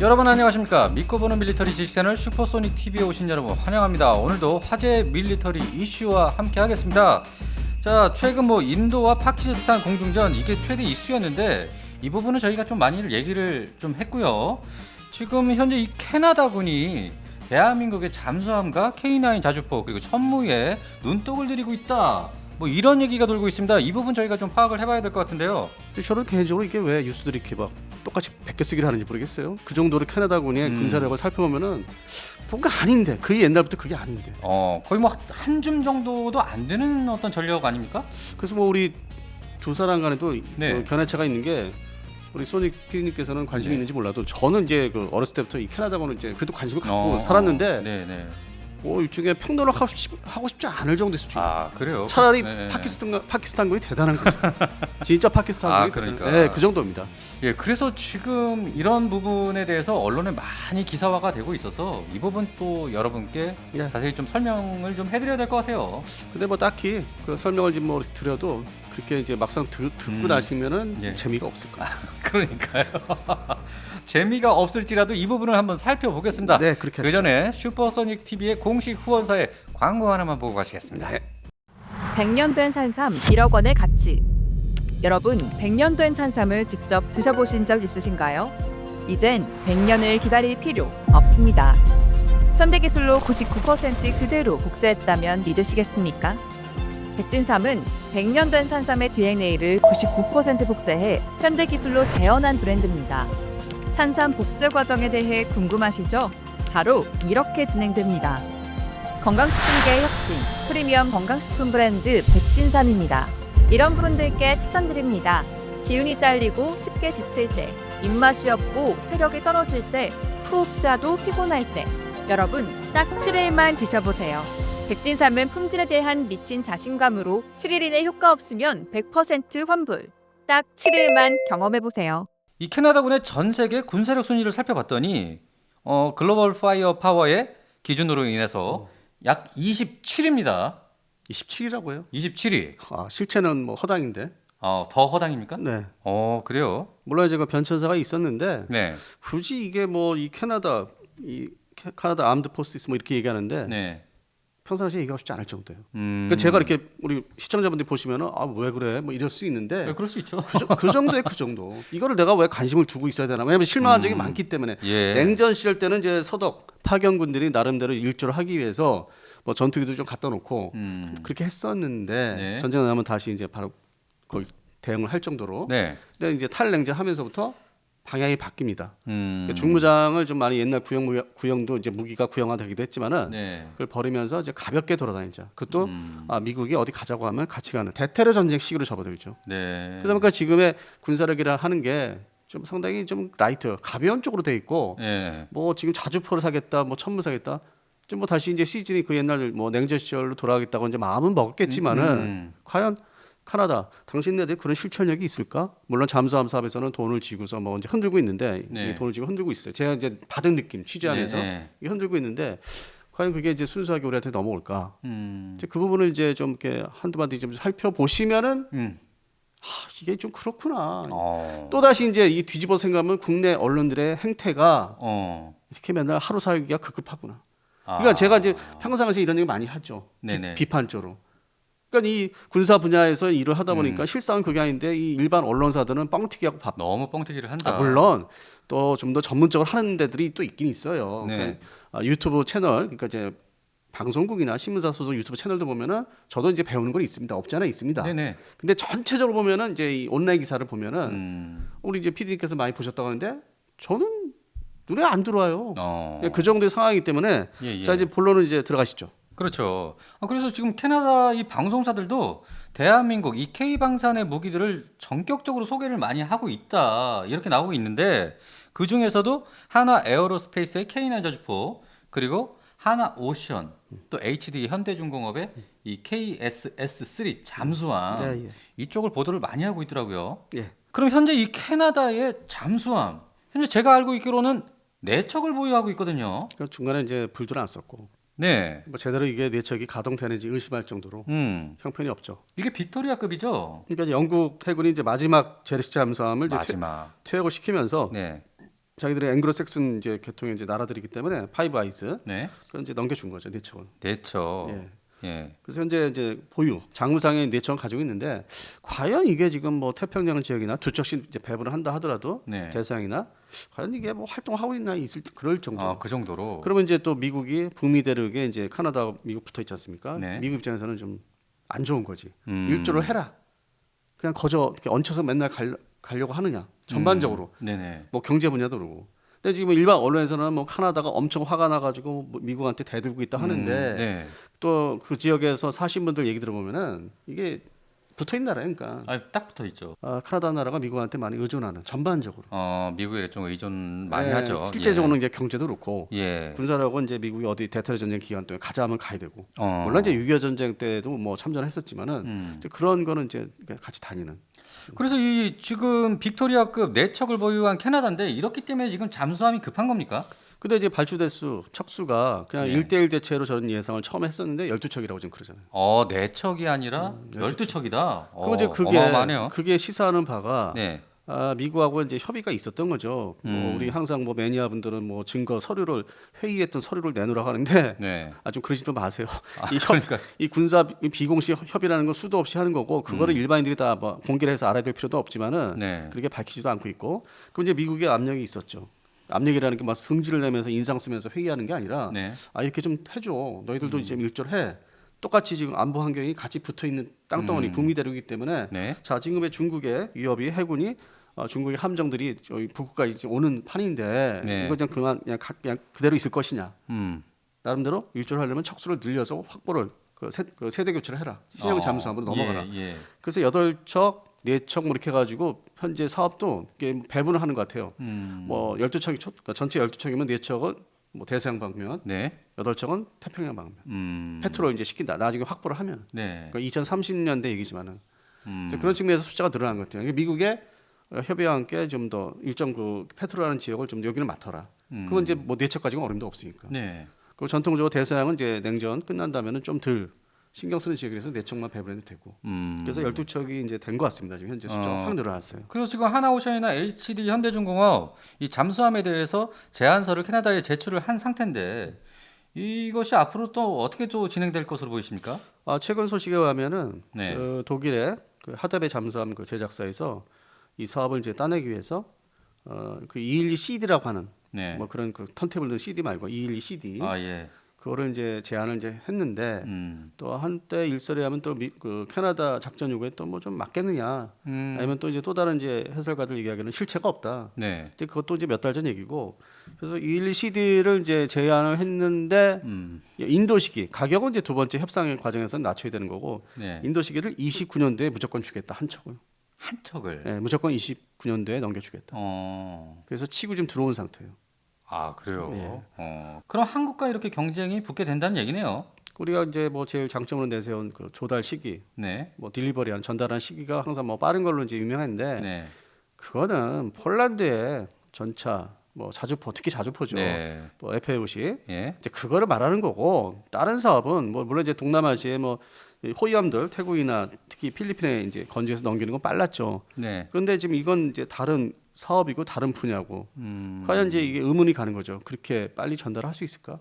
여러분 안녕하십니까 믿고 보는 밀리터리 지식 채널 슈퍼소닉 TV에 오신 여러분 환영합니다. 오늘도 화제 밀리터리 이슈와 함께 하겠습니다. 자 최근 뭐 인도와 파키스탄 공중전 이게 최대 이슈였는데 이 부분은 저희가 좀 많이 얘기를 좀 했고요. 지금 현재 이 캐나다군이 대한민국의 잠수함과 K9 자주포 그리고 천무에 눈독을 들이고 있다. 뭐 이런 얘기가 돌고 있습니다. 이 부분 저희가 좀 파악을 해봐야 될 것 같은데요. 근데 저는 개인적으로 이게 왜 뉴스들이 이렇게 막 똑같이 베껴 쓰기를 하는지 모르겠어요. 그 정도로 캐나다군의 음. 군사력을 살펴보면은 뭔가 아닌데 그게 옛날부터 그게 아닌데. 어 거의 뭐 한 줌 정도도 안 되는 어떤 전력 아닙니까? 그래서 뭐 우리 두 사람 간에도 네. 그 견해차가 있는 게 우리 소닉 PD님께서는 관심이 네. 있는지 몰라도 저는 이제 그 어렸을 때부터 이 캐나다군을 이제 그래도 관심을 갖고 어, 살았는데 어, 네네. 뭐 일종의 평론을 하고, 싶, 하고 싶지 않을 정도의 수준. 아 그래요. 차라리 네. 파키스탄 파키스탄군이 대단한 거죠. 진짜 파키스탄군이 아, 그러니까. 네, 그 정도입니다. 예, 그래서 지금 이런 부분에 대해서 언론에 많이 기사화가 되고 있어서 이 부분 또 여러분께 네. 자세히 좀 설명을 좀 해드려야 될 것 같아요. 근데 뭐 딱히 그 설명을 지금 뭐 드려도 그렇게 이제 막상 들, 듣고 음. 나시면은 예. 재미가 없을 거예요. 그러니까요. 재미가 없을지라도 이 부분을 한번 살펴보겠습니다. 네, 그렇게 그 하시죠. 전에 슈퍼소닉 TV의 공식 후원사의 광고 하나만 보고 가시겠습니다. 네. 100년 된 산삼 1억 원의 가치. 여러분, 100년 된 산삼을 직접 드셔보신 적 있으신가요? 이젠 100년을 기다릴 필요 없습니다. 현대기술로 99% 그대로 복제했다면 믿으시겠습니까? 백진삼은 100년 된 산삼의 DNA를 99% 복제해 현대기술로 재현한 브랜드입니다. 산삼 복제 과정에 대해 궁금하시죠? 바로 이렇게 진행됩니다. 건강식품계의 혁신, 프리미엄 건강식품 브랜드 백진삼입니다. 이런 분들께 추천드립니다. 기운이 딸리고 쉽게 지칠 때, 입맛이 없고 체력이 떨어질 때, 푹 자도 피곤할 때, 여러분 딱 7일만 드셔보세요. 백진삼은 품질에 대한 미친 자신감으로 7일 이내 효과 없으면 100% 환불. 딱 7일만 경험해보세요. 이 캐나다군의 전 세계 군사력 순위를 살펴봤더니 어, 글로벌 파이어 파워의 기준으로 인해서 약 27위입니다. 27이라고 해요. 27위. 아, 실체는 뭐 허당인데. 어, 더 허당입니까? 네. 어, 그래요. 물론 제가 변천사가 있었는데 네. 굳이 이게 뭐 이 캐나다 이 캐- 카나다 암드 포스티스 뭐 이렇게 얘기하는데 네. 평상시에 얘기하고 싶지 않을 정도예요. 음. 그러니까 제가 이렇게 우리 시청자분들 이 보시면은 아왜 그래 뭐 이럴 수 있는데 네, 그럴 수 있죠. 그, 정- 그 정도의 그 정도. 이거를 내가 왜 관심을 두고 있어야 되나? 왜냐면 실망한 적이 음. 많기 때문에. 예. 냉전 시절 때는 이제 서독 파견군들이 나름대로 일조를 하기 위해서 뭐 전투기도 좀 갖다 놓고 음. 그렇게 했었는데 네. 전쟁 나면 다시 이제 바로 거의 대응을 할 정도로. 네. 근데 이제 탈냉전 하면서부터 방향이 바뀝니다. 음. 그러니까 중무장을 좀 많이 옛날 구형 구형도 이제 무기가 구형화되기도 했지만은 네. 그걸 버리면서 이제 가볍게 돌아다니자. 그것도 음. 아, 미국이 어디 가자고 하면 같이 가는 대테러 전쟁식으로 접어들죠. 네. 그러다 보니까 지금의 군사력이라 하는 게 좀 상당히 좀 라이트, 가벼운 쪽으로 돼 있고 네. 뭐 지금 자주포를 사겠다, 뭐 천무 사겠다. 좀뭐 다시 이제 시즌이 그 옛날 뭐 냉전 시절로 돌아가겠다고 이제 마음은 먹었겠지만은 음. 과연 카나다 당신네들 그런 실천력이 있을까? 물론 잠수함 사업에서는 돈을 쥐고서 뭐 이제 흔들고 있는데 네. 돈을 쥐고 흔들고 있어요. 제가 이제 받은 느낌 취재하면서 네, 네. 흔들고 있는데 과연 그게 이제 순수하게 우리한테 넘어올까? 음. 이제 그 부분을 이제 좀 이렇게 한두 마디 좀 살펴보시면은 음. 아, 이게 좀 그렇구나. 어. 또 다시 이제 이 뒤집어 생각하면 국내 언론들의 행태가 어. 이렇게 맨날 하루 살기가 급급하구나. 아. 그러니까 제가 이제 평상시에 이런 얘기 많이 하죠. 비, 판적으로 그러니까 이 군사 분야에서 일을 하다 음. 보니까 실상은 그게 아닌데 이 일반 언론사들은 뻥튀기하고 밥. 너무 뻥튀기를 한다. 아, 물론 또 좀 더 전문적으로 하는 데들이 또 있긴 있어요. 네. 그러니까 아, 유튜브 채널, 그러니까 이제 방송국이나 신문사 소속 유튜브 채널도 보면은 저도 이제 배우는 건 있습니다. 없지 않아 있습니다. 네네. 근데 전체적으로 보면은 이제 이 온라인 기사를 보면은 음. 우리 이제 PD님께서 많이 보셨다고 하는데 저는 눈에 안 들어와요. 어. 그 정도의 상황이기 때문에 예, 예. 자 이제 본론은 이제 들어가시죠. 그렇죠. 아, 그래서 지금 캐나다 이 방송사들도 대한민국 이 K 방산의 무기들을 전격적으로 소개를 많이 하고 있다 이렇게 나오고 있는데 그 중에서도 하나 에어로스페이스의 K9 자주포 그리고 하나 오션 또 HD 현대중공업의 이 KSS3 잠수함 네, 예. 이쪽을 보도를 많이 하고 있더라고요. 예. 그럼 현재 이 캐나다의 잠수함 현재 제가 알고 있기로는 네 척을 보유하고 있거든요. 그러니까 중간에 이제 불도 안 썼고 네. 뭐 제대로 이게 내척이 가동되는지 의심할 정도로 음. 형편이 없죠. 이게 빅토리아급이죠. 그러니까 영국 해군이 이제 마지막 잠수함을 이제 퇴, 마지막. 퇴역을 시키면서 네. 자기들의 앵글로색슨 이제 계통의 이제 나라들이기 때문에 파이브 아이즈 네. 그건 이제 넘겨준 거죠 네 척은. 내처. 예. 예. 그래서 현재 이제 보유 장무상의 네 척을 가지고 있는데 과연 이게 지금 뭐 태평양 지역이나 두 척씩 이제 배분을 한다 하더라도 네. 대서양이나 과연 이게 뭐 활동하고 있나 있을 그럴 정도. 아, 그 정도로. 그러면 이제 또 미국이 북미 대륙에 이제 카나다 미국 붙어 있지 않습니까? 네. 미국 입장에서는 좀 안 좋은 거지. 음. 일조를 해라. 그냥 거저 이렇게 얹혀서 맨날 갈, 가려고 하느냐. 전반적으로 음. 네네. 뭐 경제 분야도 그러고. 근데 지금 일반 언론에서는 뭐 카나다가 엄청 화가 나가지고 뭐 미국한테 대들고 있다 하는데 음, 네. 또그 지역에서 사신 분들 얘기 들어보면은 이게 붙어 있는 나라니까. 아, 딱 붙어 있죠. 아, 카나다 나라가 미국한테 많이 의존하는 전반적으로. 어, 미국에 좀 의존 많이 예, 하죠. 실제적으로는 이제 경제도 그렇고 예. 예. 군사력은 이제 미국이 어디 대테러 전쟁 기간 동안 가자면 가야 되고 어. 물론 이제 6.25 전쟁 때도 뭐 참전했었지만은 음. 그런 거는 이제 같이 다니는 그래서 이 지금 빅토리아급 네 척을 보유한 캐나다인데 이렇기 때문에 지금 잠수함이 급한 겁니까? 근데 이제 발주 대수 척수가 그냥 네. 일 1대1 대체로 저는 예상을 처음 했었는데 12척이라고 지금 그러잖아요. 어, 네 척이 아니라 음, 열두 척이다. 어, 그럼 이제 그게 어마어마하네요. 그게 시사하는 바가 네. 아, 미국하고 이제 협의가 있었던 거죠. 음. 뭐 우리 항상 뭐 매니아 분들은 뭐 증거 서류를 회의했던 서류를 내놓으라고 하는데 네. 아좀 그러지도 마세요. 아, 이, 협, 그러니까 이 군사 비공식 협의라는 건 수도 없이 하는 거고 그거를 일반인들이 다 뭐 공개를 해서 알아야 될 필요도 없지만은 음. 네. 그렇게 밝히지도 않고 있고 그럼 이제 미국의 압력이 있었죠. 압력이라는 게 막 성질을 내면서 인상 쓰면서 회의하는 게 아니라 네. 아 이렇게 좀 해줘. 너희들도 음. 이제 일조해. 똑같이 지금 안보 환경이 같이 붙어 있는 땅덩어리 음. 북미 대륙이기 때문에 네. 자 지금의 중국의 위협이 해군이 어, 중국의 함정들이 저희 북극까지 오는 판인데 네. 이거 그냥 그만 그냥, 각- 그냥 그대로 있을 것이냐. 음. 나름대로 일조를 하려면 척수를 늘려서 확보를 그, 세, 그 세대 교체를 해라. 신형 어, 잠수함으로 넘어가라. 예, 예. 그래서 여덟 척, 네척 뭐 이렇게 해가지고 현재 사업도 이게 배분을 하는 것 같아요. 음. 뭐 열두 척이 초- 그러니까 전체 열두 척이면 네 척은 뭐 대서양 방면, 네. 여덟 척은 태평양 방면. 음. 페트롤 이제 시킨다. 나중에 확보를 하면. 네. 그러니까 2030년대 얘기지만은. 음. 그래서 그런 측면에서 숫자가 늘어난 것 같아요. 그러니까 미국의 어, 협의와 함께 좀더 일정 그 페트롤하는 지역을 좀 여기는 맡아라. 음. 그건 이제 뭐네 척까지는 어림도 없으니까. 네. 그리고 전통적으로 대서양은 이제 냉전 끝난다면은 좀 덜 신경 쓰는 지역이라서 네 척만 배분해도 되고. 음. 그래서 열두 척이 이제 된 것 같습니다. 지금 현재 숫자가 어. 확 늘어났어요. 그리고 지금 하나오션이나 HD 현대중공업 이 잠수함에 대해서 제안서를 캐나다에 제출을 한 상태인데 이것이 앞으로 또 어떻게 또 진행될 것으로 보이십니까? 아, 최근 소식에 의하면은 네. 그 독일의 그 하다베 잠수함 그 제작사에서 이 사업을 이제 따내기 위해서 어그 212 CD라고 하는 네. 뭐 그런 그 턴테이블 등 CD 말고 212 CD 아 예. 그거를 이제 제안을 이제 했는데 음. 또 한때 일설에 하면 또 그 캐나다 작전 요구에 또 뭐 좀 맞겠느냐 음. 아니면 또 이제 또 다른 이제 해설가들 얘기하기는 실체가 없다. 네. 근데 그것도 이제 몇 달 전 얘기고 그래서 212 CD를 이제 제안을 했는데 음. 인도 시기 가격은 이제 두 번째 협상 과정에서 낮춰야 되는 거고 네. 인도 시기를 29년도에 무조건 주겠다 한 척을 한 척을. 예, 무조건 29년도에 넘겨주겠다. 어. 그래서 치고 지금 들어온 상태예요. 아 그래요. 예. 어. 그럼 한국과 이렇게 경쟁이 붙게 된다는 얘기네요. 우리가 이제 뭐 제일 장점으로 내세운 그 조달 시기, 네. 뭐 딜리버리한 전달한 시기가 항상 뭐 빠른 걸로 이제 유명한데 네. 그거는 폴란드의 전차, 뭐 자주포, 특히 자주포죠. 네. 뭐 FA50 예. 이제 그거를 말하는 거고 다른 사업은 뭐 물론 이제 동남아시아의 뭐이 호위함들 태국이나 특히 필리핀에 이제 건조해서 넘기는 건 빨랐죠. 네. 그런데 지금 이건 이제 다른 사업이고 다른 분야고 음. 과연 이제 이게 의문이 가는 거죠. 그렇게 빨리 전달할 수 있을까?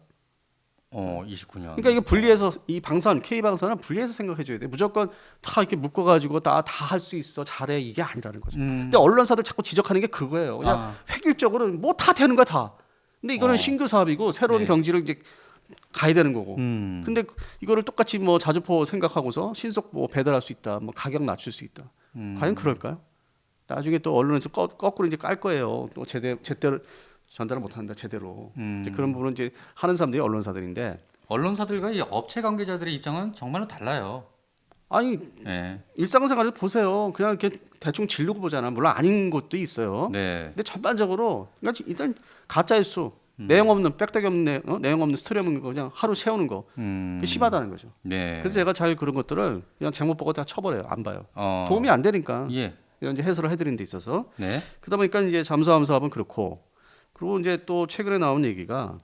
어 29년. 그러니까 이게 분리해서 이 방선 K 방선은 분리해서 생각해 줘야 돼. 무조건 다 이렇게 묶어 가지고 다 다 할 수 있어 잘해 이게 아니라는 거죠. 음. 근데 언론사들 자꾸 지적하는 게 그거예요. 그냥 아. 획일적으로 뭐 다 되는 거야 다. 근데 이거는 어. 신규 사업이고 새로운 네. 경지를 이제 가야 되는 거고. 음. 근데 이거를 똑같이 뭐 자주포 생각하고서 신속 뭐 배달할 수 있다, 뭐 가격 낮출 수 있다. 음. 과연 그럴까요? 나중에 또 언론에서 거, 거꾸로 이제 깔 거예요. 또 제대 제대로 전달을 못 한다 제대로. 음. 이제 그런 부분은 이제 하는 사람들이 언론사들인데 언론사들과 이 업체 관계자들의 입장은 정말로 달라요. 아니 네. 일상생활에서 보세요. 그냥 이렇게 대충 지르고 보잖아. 물론 아닌 것도 있어요. 네. 근데 전반적으로 그러니까 일단 가짜 뉴스, 음. 내용 없는 빽빽이 없는 내- 어? 내용 없는 스토리 없는 거 그냥 하루 채우는 거. 음. 그게 심하다는 거죠. 네. 그래서 제가 잘 그런 것들을 그냥 제목 보고 다 쳐버려요. 안 봐요. 어. 도움이 안 되니까. 예. 이런 이제 해설을 해드리는 데 있어서 네. 그러다 보니까 이제 잠수함 사업은 그렇고 그리고 이제 또 최근에 나온 얘기가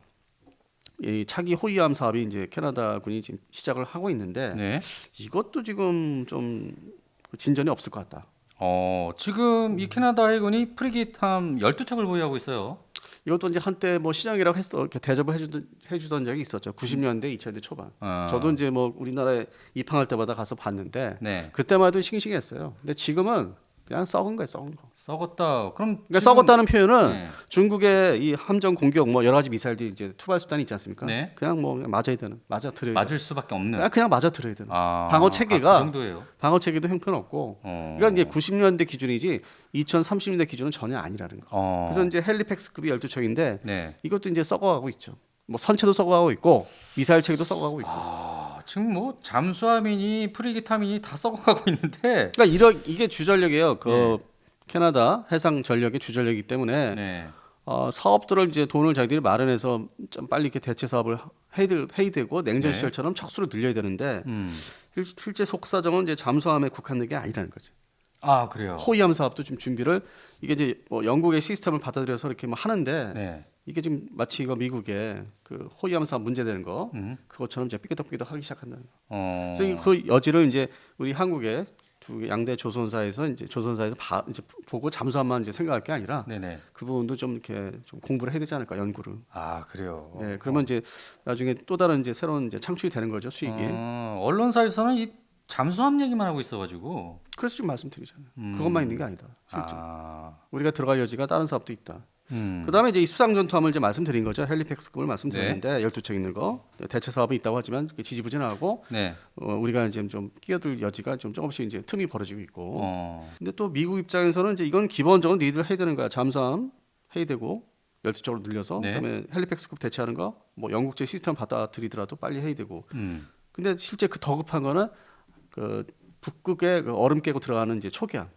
이 차기 호위함 사업이 이제 캐나다 군이 지금 시작을 하고 있는데 네. 이것도 지금 좀 진전이 없을 것 같다. 어, 지금 이 캐나다 해군이 프리기함 12척을 보유하고 있어요. 이것도 이제 한때 뭐 시장이라고 했어 이렇게 대접을 해주던 해주던 적이 있었죠. 90년대, 2000년대 초반. 어. 저도 이제 뭐 우리나라에 입항할 때마다 가서 봤는데 네. 그때만 해도 싱싱했어요. 근데 지금은 그냥 썩은 거예요, 썩은 거. 썩었다. 그럼 그러니까 지금- 썩었다는 표현은 네. 중국의 이 함정 공격 뭐 여러 가지 미사일들이 이제 투발 수단이 있지 않습니까? 네. 그냥 뭐 그냥 맞아야 되는, 맞아 들어야. 맞을 수밖에 없는. 그냥, 그냥 맞아 들어야 되는. 아, 방어 체계가- 아, 그 정도예요. 방어 체계도 형편없고. 어. 그러니까 이제 90년대 기준이지 2030년대 기준은 전혀 아니라는 거. 어. 그래서 이제 헬리팩스급이 12척인데 네. 이것도 이제 썩어가고 있죠. 뭐 선체도 썩어가고 있고 미사일 체계도 썩어가고 있고. 아, 지금 뭐 잠수함이니 프리기타민이 다 썩어가고 있는데. 그러니까 이러 이게 주전력이에요. 그 네. 캐나다 해상 전력의 주전력이기 때문에 네. 어, 사업들을 이제 돈을 자기들이 마련해서 좀 빨리 이렇게 대체 사업을 해야 해이되고 냉전 네. 시절처럼 척수로 늘려야 되는데 음. 실- 실제 속사정은 이제 잠수함에 국한된 게 아니라는 거죠. 아 그래요. 호위함 사업도 지금 준비를 이게 이제 뭐 영국의 시스템을 받아들여서 이렇게 뭐 하는데 네. 이게 지금 마치 이거 미국의 그 호위함 사업 문제되는 거 음. 그것처럼 이제 삐끗삐끗 하기 시작한다는 거. 어. 그래서 그 여지를 이제 우리 한국의 두 양대 조선사에서 이제 조선사에서 봐, 이제 보고 잠수함만 이제 생각할 게 아니라 네네. 그 부분도 좀 이렇게 좀 공부를 해야 되지 않을까 연구를. 아 그래요. 예, 그러면 이제 나중에 또 다른 이제 새로운 이제 창출이 되는 거죠 수익이. 어, 언론사에서는 이 잠수함 얘기만 하고 있어가지고. 그래서 지금 말씀드리잖아요. 음. 그것만 있는 게 아니다. 실제 아. 우리가 들어갈 여지가 다른 사업도 있다. 음. 그다음에 이제 이 수상 전투함을 이제 말씀드린 거죠. 헬리팩스급을 말씀드렸는데 네. 12척 있는 거 대체 사업이 있다고 하지만 지지부진하고 네. 어, 우리가 이제 좀 끼어들 여지가 좀 조금씩 이제 틈이 벌어지고 있고. 어. 근데 또 미국 입장에서는 이제 이건 기본적으로 니들 해야 되는 거야. 잠수함 해야 되고 12척으로 늘려서 네. 그다음에 헬리팩스급 대체하는 거 뭐 영국제 시스템 받아들이더라도 빨리 해야 되고. 음. 근데 실제 그 더 급한 거는 그 북극에 그 얼음 깨고 들어가는 이제 초기함.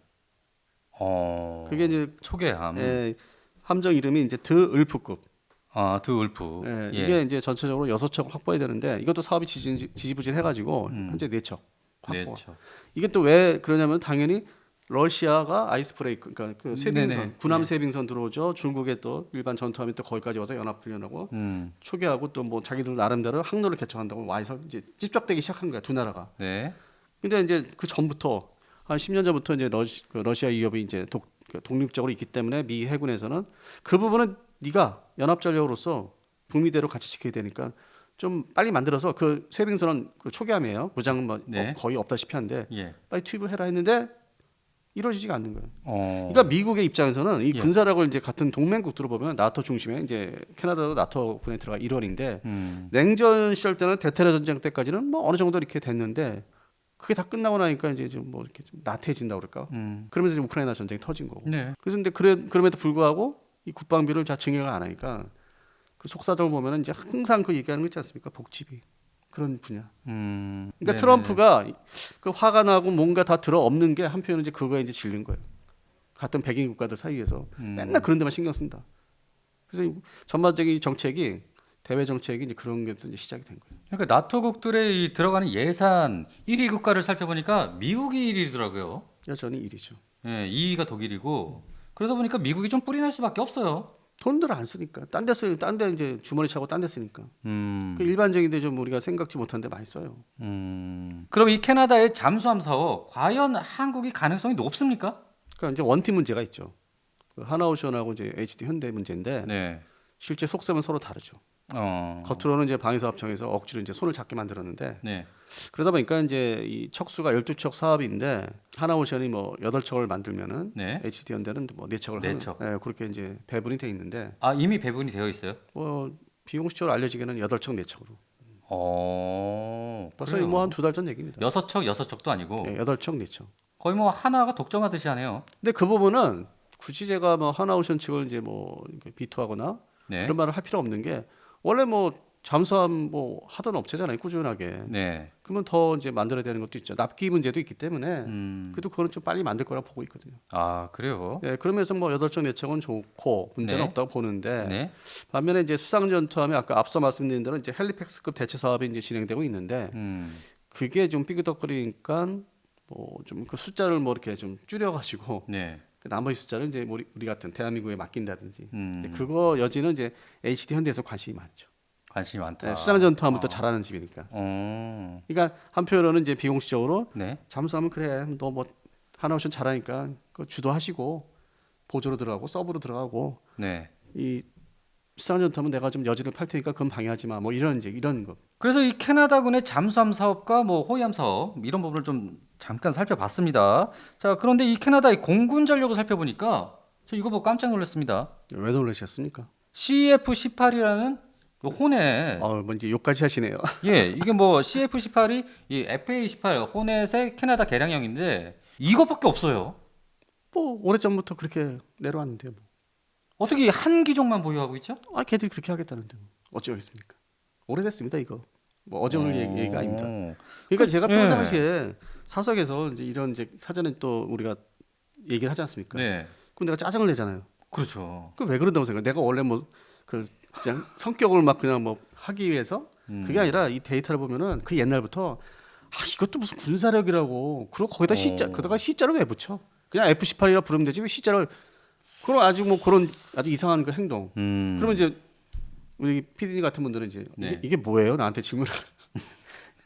어. 그게 이제 초계함. 예, 함정 이름이 이제 드을프급. 아 드울프. 예, 예. 이게 이제 전체적으로 여섯 척 확보해야 되는데 이것도 사업이 지지, 지지부진 해 가지고 음. 현재 네 척 확보. 네. 척. 이게 또 왜 그러냐면 당연히 러시아가 아이스 브레이크 그러니까 그 세빙선 네네. 군함 네. 세빙선 들어오죠. 중국에 또 일반 전투함이 또 거기까지 와서 연합 훈련하고 음. 초기하고 또 뭐 자기들 나름대로 항로를 개척한다고 와서 이제 찝적대기 시작한 거야 두 나라가. 네. 근데 이제 그 전부터 한 10년 전부터 이제 러시, 그 러시아 위협이 이제 독, 그 독립적으로 있기 때문에 미 해군에서는 그 부분은 네가 연합 전력으로서 북미대로 같이 지켜야 되니까 좀 빨리 만들어서 그 세빙선은 그 초기함이에요. 무장은 뭐 네. 어, 거의 없다시피 한데 예. 빨리 투입을 해라 했는데 이루어지지가 않는 거예요. 어. 그러니까 미국의 입장에서는 이 예. 군사력을 이제 같은 동맹국들로 보면 나토 중심에 이제 캐나다도 나토 군에 들어가 1월인데 음. 냉전 시절 때는 대테러 전쟁 때까지는 뭐 어느 정도 이렇게 됐는데 그게 다 끝나고 나니까 이제 좀뭐 이렇게 좀 나태해진다 그럴까? 음. 그러면서 이제 우크라이나 전쟁이 터진 거고. 네. 그래서 근데 그래 그럼에도 불구하고 이 국방비를 자 증액을 안 하니까 그 속사정을 보면은 이제 항상 그 얘기하는 거 있지 않습니까? 복지비 그런 분야. 음. 그러니까 네네네. 트럼프가 그 화가 나고 뭔가 다 들어 없는 게 한편은 이제 그거에 이제 질린 거예요. 같은 백인 국가들 사이에서 음. 맨날 그런 데만 신경 쓴다. 그래서 이 전반적인 정책이 대외 정책이 이제 그런 게 이제 시작이 된 거예요. 그러니까 나토국들의 이 들어가는 예산 1위 국가를 살펴보니까 미국이 1위더라고요. 여전히 일이죠. 예, 2위가 독일이고 그러다 보니까 미국이 좀 뿌리 날 수밖에 없어요. 돈들 안 쓰니까 딴 데 쓰, 딴데 이제 주머니 차고 딴 데 쓰니까 음. 그 일반적인데 좀 우리가 생각지 못한 데 많이 써요. 음. 그럼 이 캐나다의 잠수함 사업 과연 한국이 가능성이 높습니까? 그러니까 이제 원팀 문제가 있죠. 그 하나오션하고 이제 HD 현대 문제인데 네. 실제 속셈은 서로 다르죠. 어. 겉으로는 이제 방위사업 청에서 억지로 이제 손을 잡게 만들었는데 네. 그러다 보니까 이제 이 척수가 12척 사업인데 하나오션이 뭐 8척을 만들면은 네. HD 현대는 뭐 4척을 네 하는 척. 예, 그렇게 이제 배분이 돼 있는데 아 이미 배분이 되어 있어요. 뭐 비공식적으로 알려지기는 8척 4척으로. 어. 벌써 그래요. 뭐 한 두 달 전 얘기입니다. 여섯 척 여섯 척도 아니고 예, 8척 4척. 거의 뭐 하나가 독점하듯이 하네요. 근데 그 부분은 굳이 제가 뭐 하나오션 측을 이제 뭐 이렇게 비토하거나 네. 그런 말을 할 필요 없는 게 원래 뭐 잠수함 뭐 하던 업체잖아요 꾸준하게 네. 그러면 더 이제 만들어야 되는 것도 있죠 납기 문제도 있기 때문에 음. 그래도 그거는 좀 빨리 만들 거라 보고 있거든요 아 그래요. 예 그러면서 뭐 여덟 척 네척은 좋고 문제는 네. 없다고 보는데 네. 반면에 이제 수상 전투함이 아까 앞서 말씀드린 대로 이제 헬리팩스급 대체 사업이 이제 진행되고 있는데 음. 그게 좀 삐그덕거리니까 뭐 좀 그 숫자를 뭐 이렇게 좀 줄여가지고 네. 그 나머지 숫자를 이제 우리, 같은 대한민국에 맡긴다든지 음. 그거 여지는 이제 HD 현대에서 관심이 많죠. 관심이 많다. 네, 수상 전투하면 또 잘하는 집이니까. 어. 그러니까 한편으로는 이제 비공식적으로 네. 잠수하면 그래 너 뭐 하나오션 잘하니까 그 주도하시고 보조로 들어가고 서브로 들어가고 네. 이 수상한 전투하면 내가 좀 여지를 팔 테니까 그건 방해하지 마. 뭐 이런 이제 이런 거. 그래서 이 캐나다군의 잠수함 사업과 뭐 호위함 사업 이런 부분을 좀 잠깐 살펴봤습니다. 자 그런데 이 캐나다의 공군 전력을 살펴보니까 저 이거 보고 깜짝 놀랐습니다. 왜 놀라셨습니까? CF-18이라는 호넷 어, 뭐 이제 욕까지 하시네요. 예, 이게 뭐 CF-18이 이 FA-18 호넷의 캐나다 개량형인데 이것밖에 없어요. 뭐 오래전부터 그렇게 내려왔는데요. 뭐. 어떻게 한 기종만 보유하고 있죠? 아, 걔들이 그렇게 하겠다는데 뭐. 어쩌겠습니까? 오래됐습니다 이거. 뭐 어제 오늘 얘기- 얘기가 아닙니다. 어. 그러니까 제가 예. 평상시에 사석에서 이제 이런 이제 사전에 또 우리가 얘기를 하지 않습니까? 네, 그럼 내가 짜증을 내잖아요. 그렇죠. 그 왜 그런다고 생각? 내가 원래 뭐 그 그냥 성격을 막 그냥 뭐 하기 위해서 음. 그게 아니라 이 데이터를 보면은 그 옛날부터 아 이것도 무슨 군사력이라고 그리고 거기다 C자 어. 그다가 C자를 왜 붙여? 그냥 F18이라 부르면 되지 왜 C자를 그럼 아주 뭐 그런 아주 이상한 그 행동. 음. 그러면 이제 우리 PD님 같은 분들은 이제 네. 이게, 이게 뭐예요? 나한테 질문을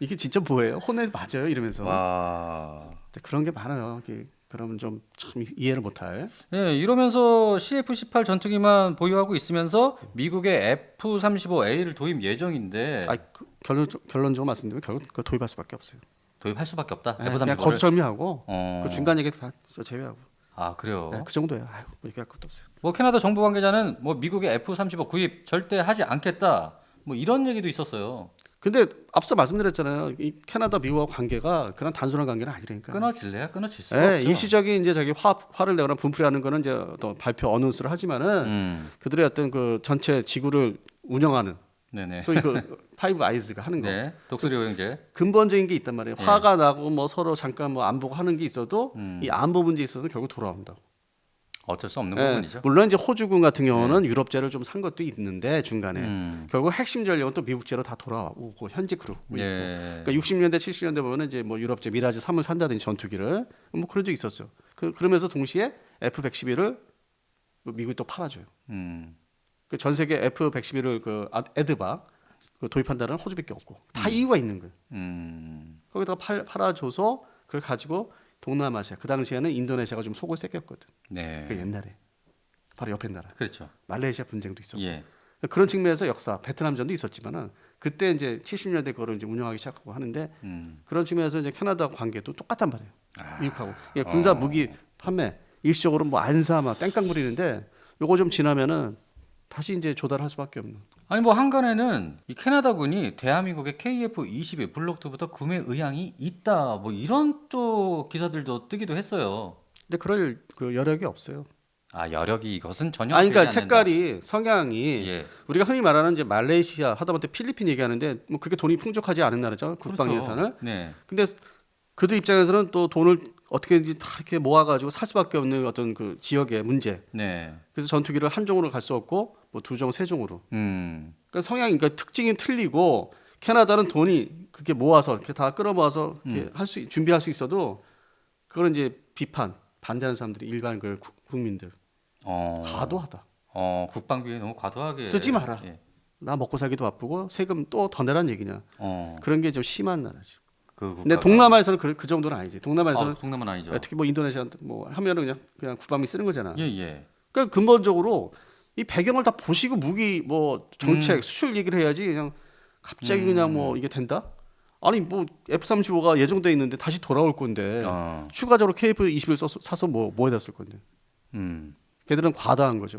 이게 진짜 뭐예요? 혼내 맞아요? 이러면서 와. 그런 게 많아요. 그러면 좀 참 이해를 못할. 예, 이러면서 CF-18 전투기만 보유하고 있으면서 미국의 F-35A를 도입 예정인데 아 그, 결론 결론적으로 말씀드리면 결국 그 도입할 수밖에 없어요. 도입할 수밖에 없다. 네, 그냥 F-35를. 거두절미하고 어. 그 중간 얘기 다저 제외하고 아 그래요. 네, 그 정도예요. 아유 뭐 얘기할 것도 없어요. 뭐 캐나다 정부 관계자는 뭐 미국의 F-35 구입 절대 하지 않겠다. 뭐 이런 얘기도 있었어요. 근데 앞서 말씀드렸잖아요. 이 캐나다 미국과 관계가 그런 단순한 관계는 아니라니까. 끊어질래야 끊어질 수가 네, 없죠. 일시적인 이제 자기 화 화를 내거나 분풀이 하는 거는 이제 또 발표 어느스를 하지만은 음, 그들의 어떤 그 전체 지구를 운영하는 네네. 소위 그 파이브 아이즈가 하는 거 네, 독수리 오영제. 근본적인 게 있단 말이에요. 네. 화가 나고 뭐 서로 잠깐 뭐 안 보고 하는 게 있어도 음. 이 안보 문제에 있어서 결국 돌아온다. 어쩔 수 없는 네, 부분이죠. 물론 이제 호주군 같은 경우는 유럽제를 좀 산 것도 있는데 중간에 음, 결국 핵심 전력은 또 미국제로 다 돌아오고 현재 그로. 예. 그러니까 60년대 70년대 보면은 이제 뭐 유럽제 미라즈 3을 산다든지 전투기를 뭐 그런 적 있었어요. 그 그러면서 동시에 F111을 미국이 또 팔아줘요. 음, 그전 세계 F111을 그 아- 에드바 그 도입한다는 호주밖에 없고 다 이유가 있는 거예요. 음, 거기다가 팔, 팔아줘서 그걸 가지고 동남아시아 그 당시에는 인도네시아가 좀 속을 새겼거든. 네. 그 옛날에 바로 옆에 나라 그렇죠. 말레이시아 분쟁도 있었고 예. 그런 측면에서 역사 베트남전도 있었지만은 그때 이제 70년대 그거를 이제 운영하기 시작하고 하는데 음, 그런 측면에서 이제 캐나다 관계도 똑같단 말이에요. 아, 미국하고 예, 군사 어. 무기 판매 일시적으로 뭐 안사 막 땡깡 부리는데 요거 좀 지나면은 다시 이제 조달할 수밖에 없는. 아니 뭐 한간에는 이 캐나다군이 대한민국의 KF-22 블록2부터 구매 의향이 있다. 뭐 이런 또 기사들도 뜨기도 했어요. 근데 그럴 그 여력이 없어요. 아 여력이 이것은 전혀 아니 그러니까. 색깔이 성향이 예. 우리가 흔히 말하는 이제 말레이시아 하다못해 필리핀 얘기하는데 뭐 그렇게 돈이 풍족하지 않은 나라죠 국방 그렇죠. 예산을. 네. 근데 그들 입장에서는 또 돈을 어떻게든지 다 이렇게 모아가지고 살 수밖에 없는 어떤 그 지역의 문제. 네. 그래서 전투기를 한 종으로 갈 수 없고 뭐 두 종, 세 종으로. 음. 그러니까 성향이 그러니까 특징이 틀리고 캐나다는 돈이 그렇게 모아서 이렇게 다 끌어모아서 이렇게 할수 준비할 수 있어도 그걸 이제 비판 반대하는 사람들이 일반 그 구- 국민들 어. 과도하다. 어 국방비에 너무 과도하게 쓰지 마라. 예. 나 먹고 살기도 바쁘고 세금 또 더 내란 얘기냐. 어. 그런 게 좀 심한 나라죠. 그 근데 동남아에서는 그, 그 정도는 아니지. 동남아에서는 아, 동남아는 아니죠. 특히 뭐 인도네시아 뭐 하면은 그냥 그냥 국방비 쓰는 거잖아. 예 예. 그러니까 근본적으로 이 배경을 다 보시고 무기 뭐 정책 음. 수출 얘기를 해야지 그냥 갑자기 그냥 뭐 이게 된다? 아니 뭐 F35가 예정돼 있는데 다시 돌아올 건데 어. 추가적으로 KF21 써서 사서 뭐 뭐에다 쓸 건데 음. 걔들은 과다한 거죠.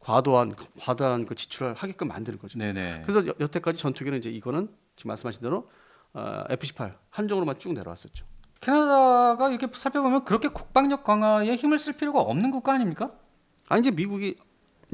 과도한 과다한 그 지출을 하게끔 만드는 거죠. 네네. 그래서 여, 여태까지 전투기는 이제 이거는 지금 말씀하신 대로 어, F18 한정으로만 쭉 내려왔었죠. 캐나다가 이렇게 살펴보면 그렇게 국방력 강화에 힘을 쓸 필요가 없는 국가 아닙니까? 아 이제 미국이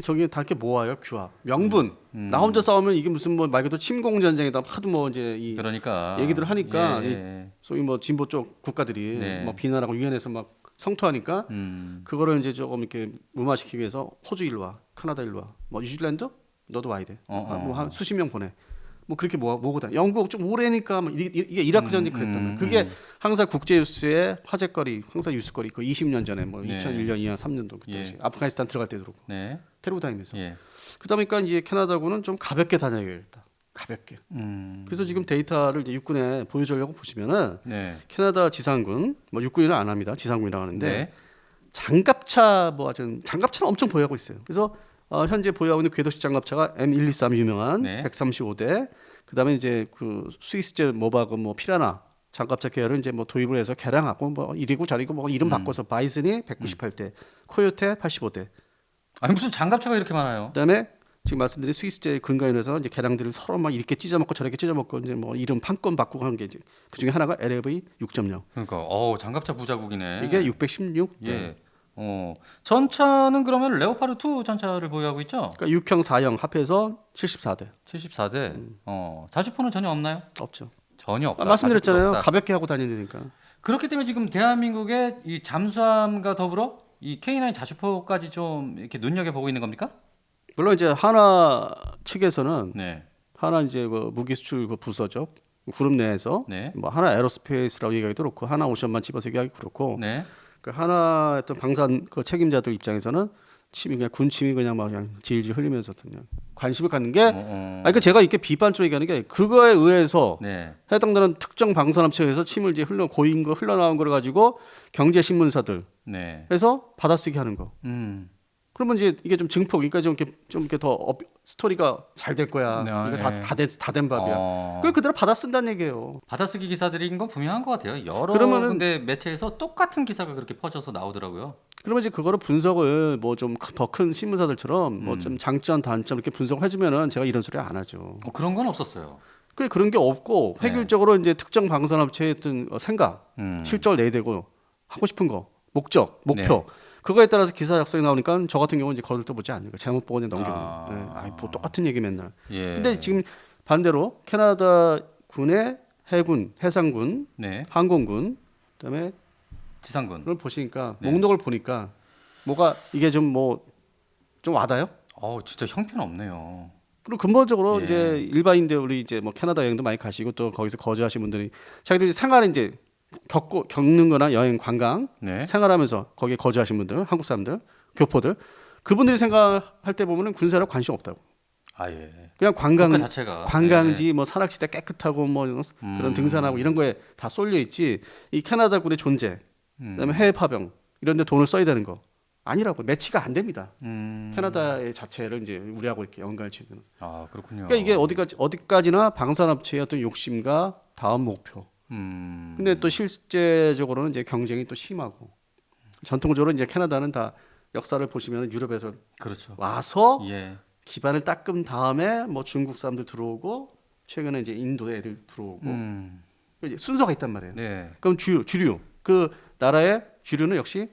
저기 다 이렇게 모아요 규합 명분 음. 나 혼자 싸우면 이게 무슨 뭐 말 그대로 침공 전쟁이다 하도 뭐 이제 이 그러니까 얘기들 하니까 예. 소위 뭐 진보 쪽 국가들이 네. 뭐 비난하고 유엔에서 막 성토하니까 음. 그거를 이제 조금 이렇게 무마시키기 위해서 호주 일로 와 카나다 일로 와뭐 뉴질랜드 너도 와야 돼 어, 어. 뭐한 수십 명 보내 뭐 그렇게 모아 모으고 다 영국 좀 오래니까 뭐 이게, 이게 이라크 전쟁 그랬단 말이에요 음, 그게 음. 항상 국제 뉴스의 화제거리 항상 뉴스거리 그 20년 전에 뭐 네. 2001년 2년 3년도 그때 예. 아프가니스탄 들어갈 때도 그렇고 네. 테르다임에서 예. 그러다 보니까 이제 캐나다군은 좀 가볍게 다녀야겠다. 가볍게. 음. 그래서 지금 데이터를 이제 육군에 보여주려고 보시면은 네. 캐나다 지상군 뭐 육군이는 안 합니다. 지상군이라고 하는데 네. 장갑차 뭐 하여튼 장갑차는 엄청 보유하고 있어요. 그래서 어, 현재 보유하고 있는 궤도식 장갑차가 M123 유명한 네. 135대. 그다음에 이제 그 스위스제 모바그 뭐 피라나 장갑차 계열을 이제 뭐 도입을 해서 개량하고 뭐 이리고 저리고 뭐 음. 이름 바꿔서 바이슨이 198대, 코요테 85대. 아니 무슨 장갑차가 이렇게 많아요? 그다음에 지금 말씀드린 스위스제 근가인에서 이제 개량들을 서로 막 이렇게 찢어먹고 저렇게 찢어먹고 이제 뭐 이름 판권 바꾸고 하는 게 이제 그 중에 하나가 LAV 6.0 그러니까 어 장갑차 부자국이네. 이게 616. 예. 어 전차는 그러면 레오파르 2 전차를 보유하고 있죠? 그러니까 6형 4형 합해서 74대 74대. 어 자주포는 전혀 없나요? 없죠. 전혀 없다. 아, 말씀드렸잖아요. 없다. 가볍게 하고 다니니까. 그렇기 때문에 지금 대한민국의 이 잠수함과 더불어 이 K9 자주포까지 좀 이렇게 눈여겨 보고 있는 겁니까? 물론 이제 하나 측에서는 네. 하나 이제 그 무기 수출 그 부서죠. 그룹 내에서 네. 뭐 하나 에어로스페이스라고 얘기하기도 그렇고 하나 오션만 집어서 얘기하기 그렇고 네. 그 하나 어떤 방산 그 책임자들 입장에서는 침이 그냥 군침이 그냥 막 그냥 질질 흘리면서 그냥 관심을 갖는 게 어, 아니 어. 그 제가 이렇게 비판적으로 얘기하는 게 그거에 의해서 네. 해당되는 특정 방산업체에서 침을 이제 흘러 고인 거 흘러나온 걸 가지고 경제 신문사들 네. 해서 받아쓰기 하는 거. 음. 그러면 이제 이게 좀 증폭, 그러니까 좀 이렇게 좀 이렇게 더 업, 스토리가 잘 될 거야. 네, 이거 예. 다다된 밥이야. 어. 그걸 그대로 받아 쓴다는 얘기예요. 받아쓰기 기사들인 건 분명한 것 같아요. 여러 그러면은- 군데 매체에서 똑같은 기사가 그렇게 퍼져서 나오더라고요. 그러면 이제 그거를 분석을 뭐 좀 더 큰 신문사들처럼 뭐 음. 좀 장점 단점 이렇게 분석을 해주면은 제가 이런 소리 안 하죠. 어, 그런 건 없었어요. 그 그런 게 없고 네. 획일적으로 이제 특정 방산업체의 어떤 어, 생각, 음. 실적을 내야 되고 하고 싶은 거, 목적, 목표. 네. 그거에 따라서 기사 작성이 나오니까 저 같은 경우는 이제 거들떠 보지 않는 거 제목 보고 그냥 넘기고. 아. 네. 아이 뭐 똑같은 얘기 맨날. 예. 근데 지금 반대로 캐나다 군의 해군, 해상군, 네. 항공군, 그다음에 지상군. 그걸 보시니까 네. 목록을 보니까 뭐가 이게 좀 뭐 좀 와닿아요? 어, 진짜 형편없네요. 그리고 근본적으로 예. 이제 일반인들 우리 이제 뭐 캐나다 여행도 많이 가시고 또 거기서 거주하신 분들이 자기들이 생활을 이제 겪고 겪는 거나 여행 관광 네. 생활하면서 거기에 거주하신 분들 한국 사람들 교포들 그분들이 생각할 때 보면은 군사력 관심 없다고 아 예. 그냥 관광 자체가 관광지 뭐 산악지대 깨끗하고 뭐 이런 음. 그런 등산하고 이런 거에 다 쏠려 있지 이 캐나다 군의 존재 음. 그다음에 해외 파병 이런 데 돈을 써야 되는 거 아니라고 매치가 안 됩니다. 음. 캐나다의 자체를 이제 우리하고 이렇게 연관을 지는. 아 그렇군요. 그러니까 이게 어디까지 어디까지나 방산업체의 어떤 욕심과 다음 목표. 음. 근데 또 실제적으로는 이제 경쟁이 또 심하고 전통적으로 이제 캐나다는 다 역사를 보시면 유럽에서 그렇죠. 와서 예. 기반을 닦은 다음에 뭐 중국 사람들 들어오고 최근에 이제 인도 애들 들어오고 음. 이제 순서가 있단 말이에요. 네. 그럼 주류 주류 그 나라의 주류는 역시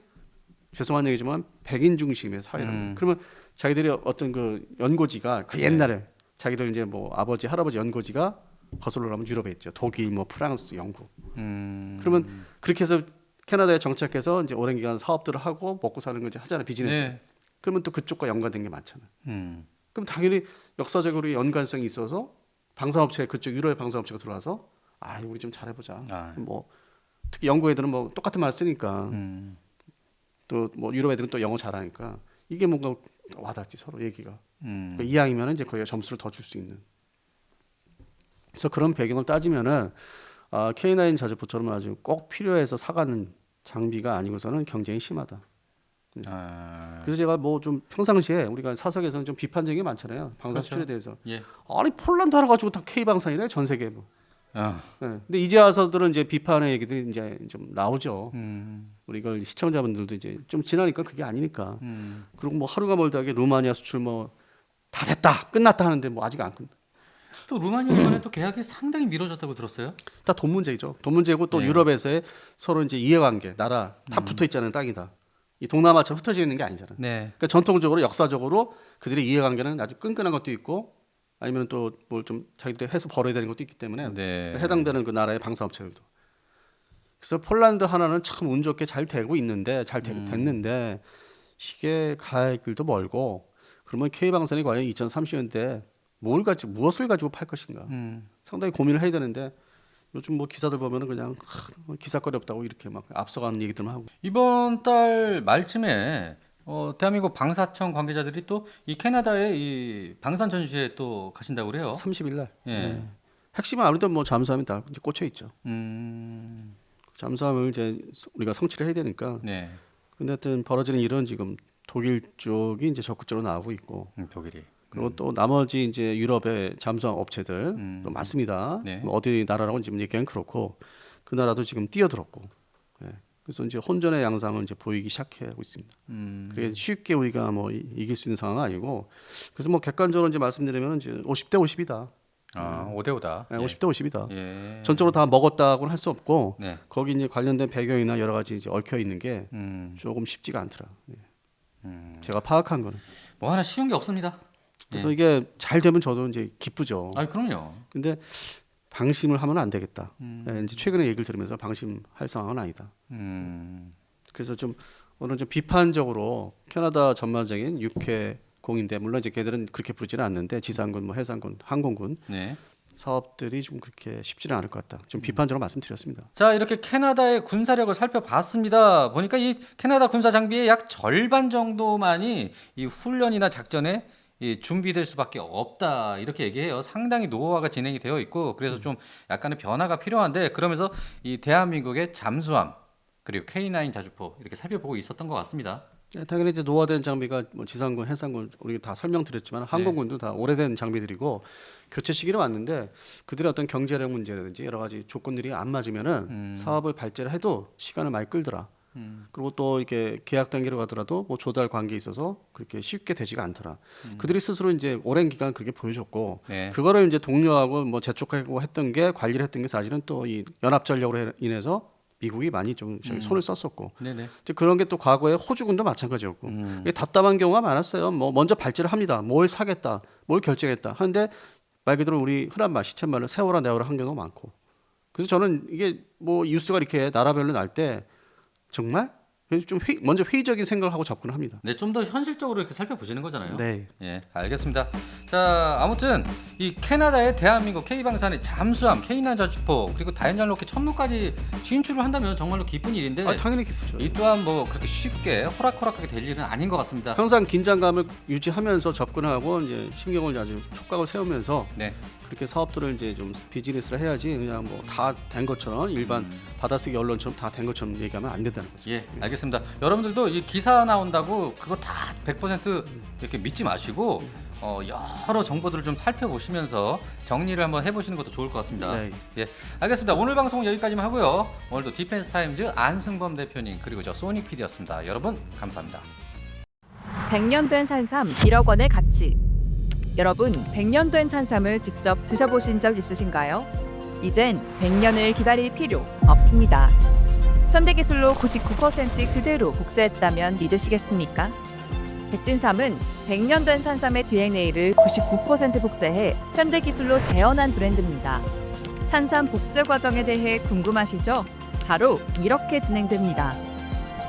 죄송한 얘기지만 백인 중심의 사회라는 음. 그러면 자기들이 어떤 그 연고지가 그 옛날에 자기들 이제 뭐 아버지 할아버지 연고지가 거슬러 가면 유럽에 있죠. 독일, 뭐 프랑스, 영국. 음. 그러면 그렇게 해서 캐나다에 정착해서 이제 오랜 기간 사업들을 하고 먹고 사는 걸 이제 하잖아요. 비즈니스. 네. 그러면 또 그쪽과 연관된 게 많잖아요. 음. 그럼 당연히 역사적으로 연관성이 있어서 방산업체 그쪽 유럽의 방산업체가 들어와서 아 우리 좀 잘해보자. 아. 뭐 특히 영국 애들은 뭐 똑같은 말 쓰니까 음. 또뭐 유럽 애들은 또 영어 잘하니까 이게 뭔가 와닿지 서로 얘기가 음. 그 이왕이면 이제 거기가 점수를 더 줄 수 있는. 그래서 그런 배경을 따지면은 아, K9 자주포처럼 아주 꼭 필요해서 사가는 장비가 아니고서는 경쟁이 심하다. 아. 그래서 제가 뭐 좀 평상시에 우리가 사석에서는 좀 비판적인 게 많잖아요. 방산 그렇죠. 수출에 대해서. 예. 아니 폴란드 하나 가지고 다 K 방산이래 전 세계 뭐. 아. 네. 근데 이제 와서들은 이제 비판의 얘기들이 이제 좀 나오죠. 음. 우리 이걸 시청자분들도 이제 좀 지나니까 그게 아니니까. 음. 그리고 뭐 하루가 멀다하게 루마니아 수출 뭐 다 됐다 끝났다 하는데 뭐 아직 안 끝. 또 루마니아 이번에 또 계약이 상당히 미뤄졌다고 들었어요. 다 돈 문제죠. 돈 문제고 또 네. 유럽에서의 서로 이제 이해관계 나라 다 붙어 있잖아요 땅이다. 이 동남아처럼 흩어져 있는 게 아니잖아요. 네. 그러니까 전통적으로 역사적으로 그들의 이해관계는 아주 끈끈한 것도 있고 아니면 또 뭘 좀 자기들 해서 벌어야 되는 것도 있기 때문에 네. 해당되는 그 나라의 방산업체들도. 그래서 폴란드 하나는 참 운 좋게 잘 되고 있는데 잘 되, 음. 됐는데 이게 갈 길도 멀고 그러면 K 방산이 과연 2030년대 뭘 가지 무엇을 가지고 팔 것인가 음. 상당히 고민을 해야 되는데 요즘 뭐 기사들 보면은 그냥 하, 기사거리 없다고 이렇게 막 앞서가는 얘기들만 하고 이번 달 말쯤에 어, 대한민국 방사청 관계자들이 또 이 캐나다의 이 방산 전시회 또 가신다고 그래요. 30일 날 예. 네. 핵심은 아무래도 뭐 잠수함이 다 이제 꽂혀 있죠. 음. 잠수함을 이제 우리가 성취를 해야 되니까 네. 근데 하여튼 벌어지는 일은 지금 독일 쪽이 이제 적극적으로 나오고 있고 음, 독일이. 그리고 또 나머지 이제 유럽의 잠수함 업체들 음. 또 많습니다. 네. 뭐 어디 나라라고 지금 얘기하면 그렇고 그 나라도 지금 뛰어들었고 예. 그래서 이제 혼전의 양상을 이제 보이기 시작하고 있습니다. 음. 그게 쉽게 우리가 뭐 이- 이길 수 있는 상황은 아니고 그래서 뭐 객관적으로 이제 말씀드리면 이제 50대 50이다. 아, 5대 5다. 예, 50대 50이다. 예. 전적으로 다 먹었다고는 할 수 없고 네. 거기 이제 관련된 배경이나 여러 가지 이제 얽혀 있는 게 음. 조금 쉽지가 않더라. 예. 음. 제가 파악한 거는. 뭐 하나 쉬운 게 없습니다. 그래서 이게 잘 되면 저도 이제 기쁘죠. 아, 그럼요. 근데 방심을 하면 안 되겠다. 음. 예, 이제 최근에 얘기를 들으면서 방심할 상황은 아니다. 음. 그래서 좀 오늘 좀 비판적으로 캐나다 전반적인 육해 공인데 물론 이제 걔들은 그렇게 부르지는 않는데 지상군, 뭐 해상군, 항공군 네. 사업들이 좀 그렇게 쉽지는 않을 것 같다. 좀 비판적으로 말씀드렸습니다. 자 이렇게 캐나다의 군사력을 살펴봤습니다. 보니까 이 캐나다 군사 장비의 약 절반 정도만이 이 훈련이나 작전에 이 준비될 수밖에 없다 이렇게 얘기해요. 상당히 노후화가 진행이 되어 있고 그래서 좀 약간의 변화가 필요한데 그러면서 이 대한민국의 잠수함 그리고 K9 자주포 이렇게 살펴보고 있었던 것 같습니다. 네, 당연히 이제 노화된 장비가 뭐 지상군, 해상군 우리가 다 설명드렸지만 항공군도 다 오래된 장비들이고 교체 시기로 왔는데 그들의 어떤 경제력 문제라든지 여러 가지 조건들이 안 맞으면은 사업을 발제를 해도 시간을 많이 끌더라. 그리고 또 이렇게 계약 단계로 가더라도 뭐 조달 관계에 있어서 그렇게 쉽게 되지가 않더라. 그들이 스스로 이제 오랜 기간 그렇게 보여줬고 네. 그거를 이제 독려하고 뭐 재촉하고 했던 게 관리를 했던 게 사실은 또 이 연합 전력으로 해- 인해서 미국이 많이 좀 저기 손을 썼었고 네네. 이제 그런 게 또 과거에 호주군도 마찬가지였고 음. 답답한 경우가 많았어요. 뭐 먼저 발제를 합니다. 뭘 사겠다, 뭘 결정했다 하는데 말 그대로 우리 흔한 말 시쳇말로 세워라 내워라 한 경우가 많고 그래서 저는 이게 뭐 뉴스가 이렇게 나라별로 날 때 정말 그래서 좀 회, 먼저 회의적인 생각을 하고 접근을 합니다. 네, 좀 더 현실적으로 이렇게 살펴보시는 거잖아요. 네. 예, 알겠습니다. 자, 아무튼 이 캐나다의 대한민국 K방산의 잠수함, K9 자주포 그리고 다이앤 로켓 천로까지 진출을 한다면 정말로 기쁜 일인데 아, 당연히 기쁘죠. 이 또한 뭐 그렇게 쉽게 호락호락하게 될 일은 아닌 것 같습니다. 항상 긴장감을 유지하면서 접근하고 이제 신경을 아주 촉각을 세우면서 네, 그렇게 사업들을 이제 좀 비즈니스를 해야지 그냥 뭐 다 된 것처럼 일반 받아쓰기 언론처럼 다 된 것처럼 얘기하면 안 된다는 거죠. 예, 알겠습니다. 여러분들도 이 기사 나온다고 그거 다 100% 이렇게 믿지 마시고 어, 여러 정보들을 좀 살펴보시면서 정리를 한번 해보시는 것도 좋을 것 같습니다. 네. 예, 알겠습니다. 오늘 방송 여기까지만 하고요. 오늘도 디펜스 타임즈 안승범 대표님 그리고 저 소니 PD였습니다. 여러분 감사합니다. 100년 된 산삼 1억 원의 가치. 여러분, 100년 된 산삼을 직접 드셔보신 적 있으신가요? 이젠 100년을 기다릴 필요 없습니다. 현대 기술로 99% 그대로 복제했다면 믿으시겠습니까? 백진삼은 100년 된 산삼의 DNA를 99% 복제해 현대 기술로 재현한 브랜드입니다. 산삼 복제 과정에 대해 궁금하시죠? 바로 이렇게 진행됩니다.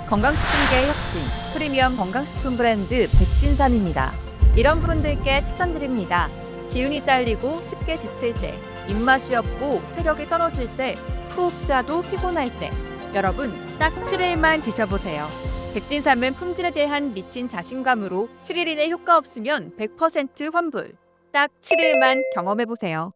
건강식품계의 혁신, 프리미엄 건강식품 브랜드 백진삼입니다. 이런 분들께 추천드립니다. 기운이 딸리고 쉽게 지칠 때, 입맛이 없고 체력이 떨어질 때, 푹 자도 피곤할 때, 여러분 딱 7일만 드셔보세요. 백진삼은 품질에 대한 미친 자신감으로 7일 이내 효과 없으면 100% 환불. 딱 7일만 경험해보세요.